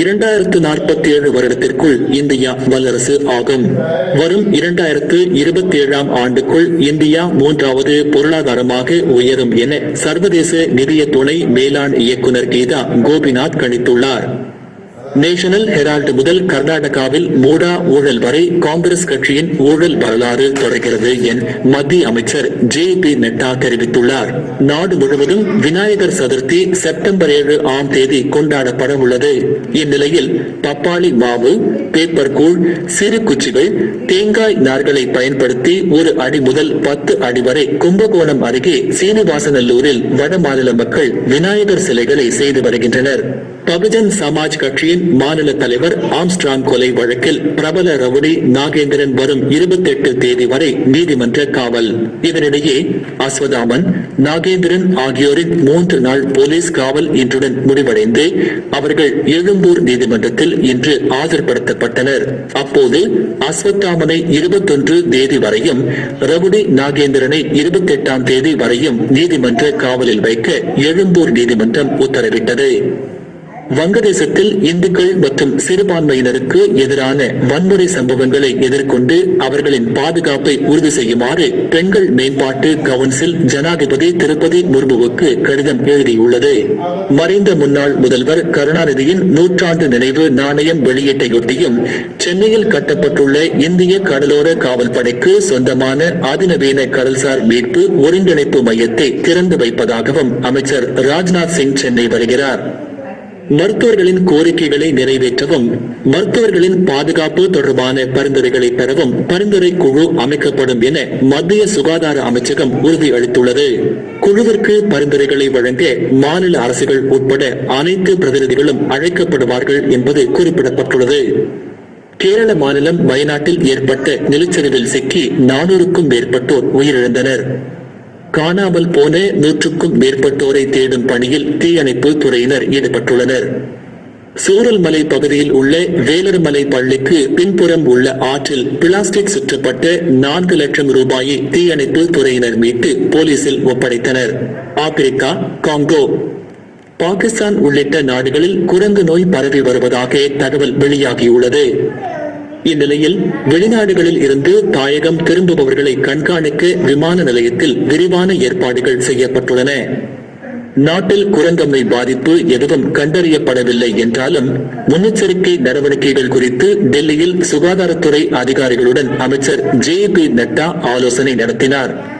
இரண்டாயிரத்து நாற்பத்தி ஏழு வருடத்திற்குள் இந்தியா வல்லரசு ஆகும். வரும் இரண்டாயிரத்து இருபத்தி ஏழாம் ஆண்டுக்குள் இந்தியா மூன்றாவது பொருளாதாரமாக உயரும் என சர்வதேச நிதிய துணை மேலாண் இயக்குனர் கீதா கோபிநாத் கணித்துள்ளார். நேஷனல் ஹெரால்டு முதல் கர்நாடகாவில் மூடா ஊழல் வரை காங்கிரஸ் கட்சியின் ஊழல் வரலாறு தொடர்கிறது என் மத்திய அமைச்சர் ஜே பி நட்டா தெரிவித்துள்ளார். நாடு முழுவதும் விநாயகர் சதுர்த்தி செப்டம்பர் ஏழு ஆம் தேதி கொண்டாடப்பட உள்ளது. இந்நிலையில் பப்பாளி மாவு பேப்பர் கூழ் சிறு குச்சிகள் தேங்காய் நார்களை பயன்படுத்தி ஒரு அடி முதல் பத்து அடி வரை கும்பகோணம் அருகே சீனிவாசநல்லூரில் வட மாநில மக்கள் விநாயகர் சிலைகளை செய்து வருகின்றனர். பகுஜன் சமாஜ் கட்சியின் மாநில தலைவர் ஆம்ஸ்ட்ராங் கொலை வழக்கில் பிரபல ரவுடி நாகேந்திரன் வரும் இருபத்தி எட்டு தேதி வரை நீதிமன்ற காவல். இதனிடையே அஸ்வதாமன் நாகேந்திரன் ஆகியோரின் மூன்று நாள் போலீஸ் காவல் இன்றுடன் முடிவடைந்து அவர்கள் எழும்பூர் நீதிமன்றத்தில் இன்று ஆஜர்படுத்தப்பட்டனர். அப்போது அஸ்வத்தாமனை இருபத்தொன்று தேதி வரையும் ரவுடி நாகேந்திரனை இருபத்தி எட்டாம் தேதி வரையும் நீதிமன்ற காவலில் வைக்க எழும்பூர் நீதிமன்றம் உத்தரவிட்டது. வங்கதேசத்தில் இந்துக்கள் மற்றும் சிறுபான்மையினருக்கு எதிரான வன்முறை சம்பவங்களை எதிர்கொண்டு அவர்களின் பாதுகாப்பை உறுதி செய்யுமாறு பெண்கள் மேம்பாட்டு கவுன்சில் ஜனாதிபதி திருப்பதி முர்முவுக்கு கடிதம் எழுதியுள்ளது. மறைந்த முன்னாள் முதல்வர் கருணாநிதியின் நூற்றாண்டு நினைவு நாணயம் வெளியீட்டையொட்டியும் சென்னையில் கட்டப்பட்டுள்ள இந்திய கடலோர காவல் படைக்கு சொந்தமான அதிநவீன கடல்சார் மீட்பு ஒருங்கிணைப்பு மையத்தை திறந்து வைப்பதாகவும் அமைச்சர் ராஜ்நாத் சிங் சென்னை வருகிறார். மருத்துவர்களின் கோரிக்கைகளை நிறைவேற்றவும் மருத்துவர்களின் பாதுகாப்பு தொடர்பான பரிந்துரைகளை பெறவும் பரிந்துரை குழு அமைக்கப்படும் என மத்திய சுகாதார அமைச்சகம் உறுதியளித்துள்ளது குழுவிற்கு பரிந்துரைகளை வழங்க மாநில அரசுகள் உட்பட அனைத்து பிரதிநிதிகளும் அழைக்கப்படுவார்கள் என்பது குறிப்பிடப்பட்டுள்ளது. கேரள மாநிலம் வயநாட்டில் ஏற்பட்ட நிலச்சரிவில் சிக்கி நானூறுக்கும் மேற்பட்டோர் உயிரிழந்தனர். காணாமல் போன நூற்றுக்கும் மேற்பட்டோரை தேடும் பணியில் தீயணைப்பு துறையினர் ஈடுபட்டுள்ளனர். சூரல்மலை பகுதியில் உள்ள வேலர்மலை பள்ளிக்கு பின்புறம் உள்ள ஆற்றில் பிளாஸ்டிக் சுற்றப்பட்ட நான்கு லட்சம் ரூபாயை தீயணைப்பு துறையினர் மீட்டு போலீசில் ஒப்படைத்தனர். Africa Congo. பாகிஸ்தான் உள்ளிட்ட நாடுகளில் குரங்கு நோய் பரவி வருவதாக தகவல் வெளியாகியுள்ளது. இந்நிலையில் வெளிநாடுகளில் இருந்து தாயகம் திரும்புபவர்களை கண்காணிக்க விமான நிலையத்தில் விரிவான ஏற்பாடுகள் செய்யப்பட்டுள்ளன. நாட்டில் குரங்கம்மை பாதிப்பு எதுவும் கண்டறியப்படவில்லை என்றாலும் முன்னெச்சரிக்கை நடவடிக்கைகள் குறித்து டெல்லியில் சுகாதாரத்துறை அதிகாரிகளுடன் அமைச்சர் ஜே பி நட்டா ஆலோசனை நடத்தினார்.